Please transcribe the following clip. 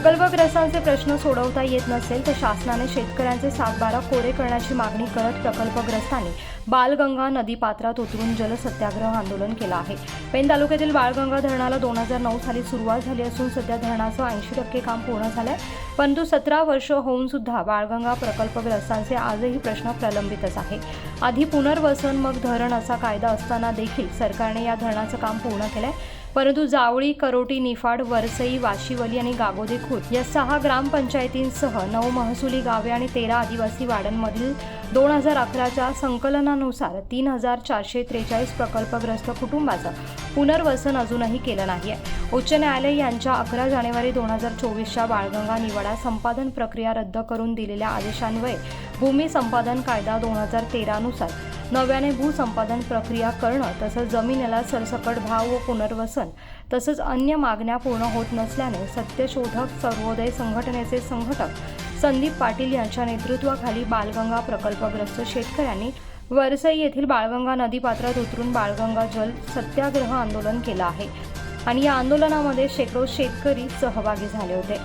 प्रकल्पग्रस्तांचे प्रश्न सोडवता येत नसेल तर शासनाने शेतकऱ्यांचे सातबारा कोरे करण्याची मागणी करत प्रकल्पग्रस्तांनी बालगंगा नदीपात्रात उतरून जलसत्याग्रह आंदोलन केलं आहे. पेण तालुक्यातील बाळगंगा धरणाला दोन हजार नऊ साली सुरुवात झाली असून सध्या धरणाचं ऐंशी टक्के काम पूर्ण झालंय. परंतु सतरा वर्ष होऊन सुद्धा बाळगंगा प्रकल्पग्रस्तांचे आजही प्रश्न प्रलंबितच आहे. आधी पुनर्वसन मग धरण असा कायदा असताना देखील सरकारने या धरणाचं काम पूर्ण केलंय. परंतु जावळी करोटी निफाड वरसई वाशिवली आणि गागोदे खुर्द या सहा ग्रामपंचायतींसह नऊ महसुली गावे आणि तेरा आदिवासी वाड्यांमधील दोन हजार अकराच्या संकलनानुसार तीन हजार चारशे त्रेचाळीस प्रकल्पग्रस्त कुटुंबाचं पुनर्वसन अजूनही केलं नाही आहे उच्च न्यायालय यांच्या अकरा जानेवारी दोन हजार चोवीसच्या बाळगंगा निवाडा संपादन प्रक्रिया रद्द करून दिलेल्या आदेशान्वये भूमी संपादन कायदा दोन हजार तेरानुसार नव्याने भूसंपादन प्रक्रिया करणं तसंच जमिनीला सरसकट भाव व पुनर्वसन तसंच अन्य मागण्या पूर्ण होत नसल्याने सत्यशोधक सर्वोदय संघटनेचे संघटक संदीप पाटील यांच्या नेतृत्वाखाली बालगंगा प्रकल्पग्रस्त शेतकऱ्यांनी वरसई येथील बाळगंगा नदीपात्रात उतरून बाळगंगा जल सत्याग्रह आंदोलन केलं आहे. आणि या आंदोलनामध्ये शेकडो शेतकरी सहभागी झाले होते.